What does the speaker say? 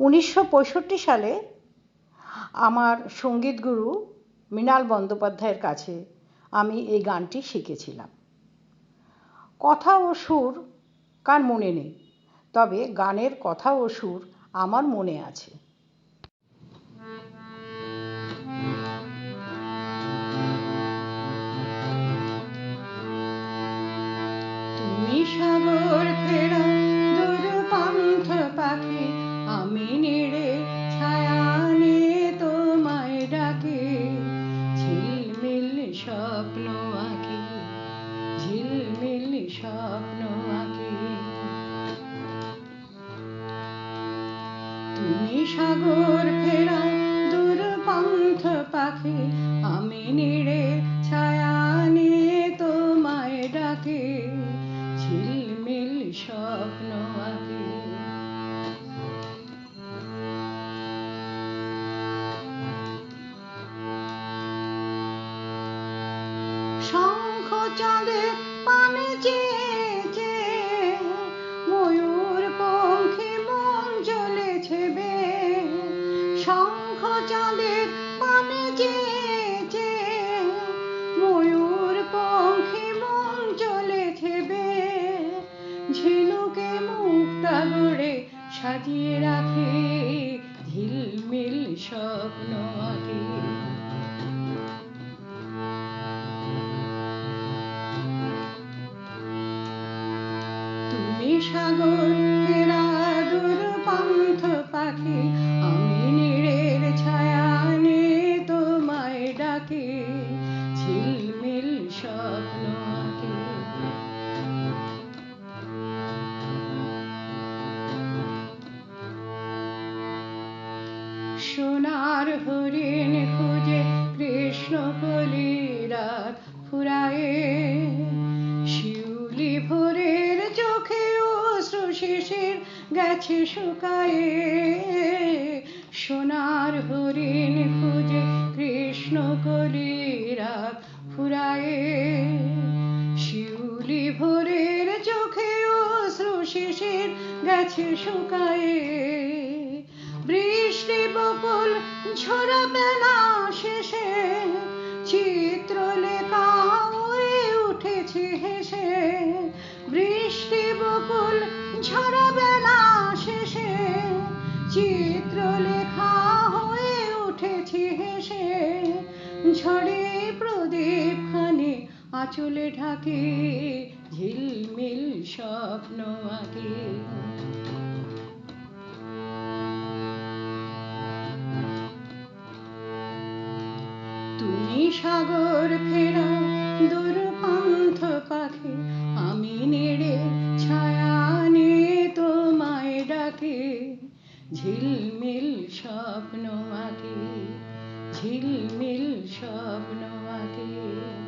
উনিশশো পঁয়ষট্টি সালে আমার সংগীত গুরু মৃণাল বন্দ্যোপাধ্যায়ের কাছে আমি এই গানটি শিখেছিলাম। কথা ও সুর কার মনে নেই, তবে গানের কথা ও সুর আমার মনে আছে। স্বপ্ন আঁকি। তুমি সাগর পাখি, আমি নিড়ে ছায়া নিয়ে তোমায় ঝিলমিল স্বপ্ন শঙ্খ চাঁদের পানে চেয়েছে পানে ময়ূর মন ঝিনুকে মুক্তা গড়ে সাজিয়ে রাখে ঝিলমিল স্বপ্ন আঁকে। তুমি সাগর ঝিলমিল স্বপ্ন আঁকে সোনার হরিণ খুঁজে কৃষ্ণ কলি রাত ফুরায়ে, শিউলি ভোরের চোখে অশ্রু শিশির গেছে শুকায়ে। সোনার হরিণ ভোরের চোখে অশ্রু শিশির গেছে শুকায়ে। বৃষ্টি বকুল ঝরাবে না শেষে চিত্র লেখা হয়ে উঠেছে হেসে। বৃষ্টি বকুল ঝরাবে না শেষে হয়ে উঠেছে হেসে। ঝড়ে প্রদীপ খানে আঁচলে ঢাকে, ঝিলমিল স্বপ্ন আঁকে। তুমি সাগর ফেরা দূর পান্থ পাখি, আমি নেড়ে ছায়া নিয়ে তোমায় ডাকে। ঝিলমিল স্বপ্ন আঁকে, ঝিলমিল স্বপ্ন আঁকে।